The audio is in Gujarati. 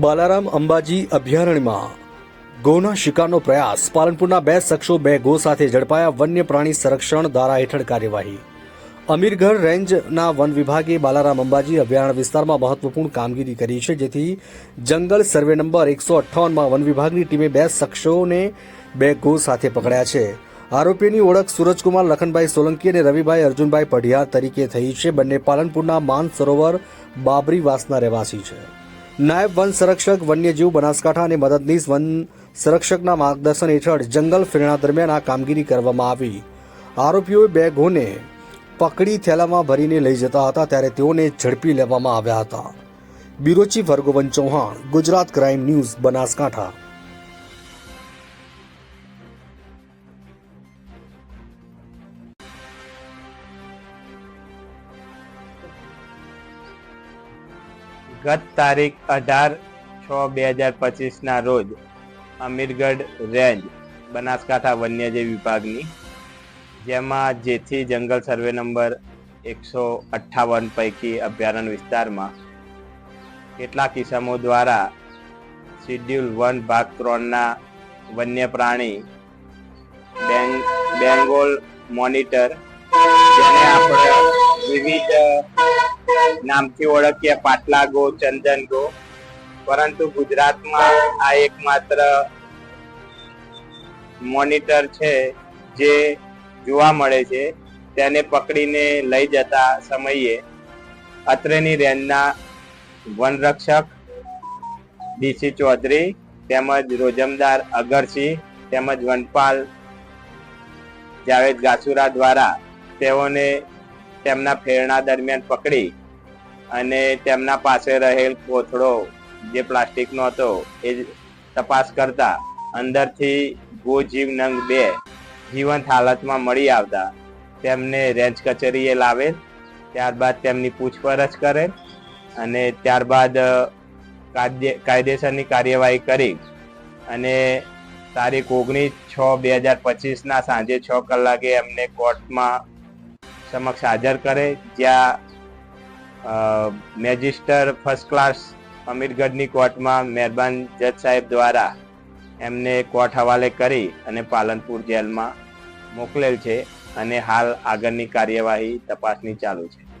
બાલારામ અંબાજી અભયારણ્યમાં ગોના શિકારનો પ્રયાસ. પાલનપુરના બે શખ્સો, બે ગો સાથે ઝડપાયા વન્ય પ્રાણી સંરક્ષણ ધારા હેઠળ કાર્યવાહી. અમીરગઢ રેન્જના વન વિભાગે બાલારામ અંબાજી અભયારણ્ય વિસ્તારમાં મહત્વપૂર્ણ કામગીરી કરી છે, જેથી જંગલ સર્વે નંબર એકસો અઠ્ઠાવનમાં વન વિભાગની ટીમે બે શખ્સોને બે ગો સાથે પકડ્યા છે. આરોપીની ઓળખ સુરજકુમાર લખનભાઈ સોલંકી અને રવિભાઈ અર્જુનભાઈ પઢિયાર તરીકે થઈ છે. બંને પાલનપુરના માન સરોવર બાબરીવાસના રહેવાસી છે. નાયબ વન સંરક્ષક વન્યજીવ બનાસકાંઠા અને મદદનીશ વન સંરક્ષકના માર્ગદર્શન હેઠળ જંગલ ફેરણા દરમિયાન આ કામગીરી કરવામાં આવી. આરોપીઓએ બે ગોને પકડી થેલામાં ભરીને લઈ જતા હતા ત્યારે તેઓને ઝડપી લેવામાં આવ્યા હતા. Bureau chief Chauhan, Gujarat crime news, Banaskantha. ગત તારીખ અઢાર છ બે હજાર પચીસના રોજ અમીરગઢ રેન્જ બનાસકાંઠા વન્યજીવ વિભાગની, જેમાં જેથી જંગલ સર્વે નંબર એકસો અઠ્ઠાવન પૈકી અભયારણ્ય વિસ્તારમાં કેટલાક કિસમો દ્વારા શિડ્યુલ વન ભાગ ત્રણના વન્ય પ્રાણી બેંગ- બેંગોલ મોનિટર, જેને આપણે નામથી ઓળખીએ પાટલા ગો, ચંદન ગો. પરંતુ ગુજરાતમાં આ એકમાત્ર મોનિટર છે જે જોવા મળે છે. તેને પકડીને લઈ જતા સમયે અત્રેની રેન્જના વનરક્ષક ડીસી ચૌધરી તેમજ રોજમદાર અગરસિંહ તેમજ વનપાલ જાવેદ ગાસુરા દ્વારા તેઓને તેમના ફેરણા દરમિયાન પકડી અને તેમના પાસે રહેલ કોથળો જે પ્લાસ્ટિકનો હતો, એ તપાસ કરતા અંદરથી ગો જીવ નંગ બે જીવંત હાલતમાં મળી આવતા. તેમને રેન્જ કચેરીએ લાવેલ ત્યારબાદ તેમની પૂછપરછ કરે અને ત્યારબાદ કાયદે- કાયદેસરની કાર્યવાહી કરી અને તારીખ ઓગણીસ છ બે હજાર પચીસના સાંજે છ કલાકે એમને કોર્ટમાં સમક્ષ હાજર કરે, જ્યાં મેજિસ્ટર ફર્સ્ટ ક્લાસ અમીરગઢની કોર્ટમાં મહેરબાન જજ સાહેબ દ્વારા એમને કોર્ટ હવાલે કરી અને પાલનપુર જેલમાં મોકલેલ છે અને હાલ આગળની કાર્યવાહી તપાસની ચાલુ છે.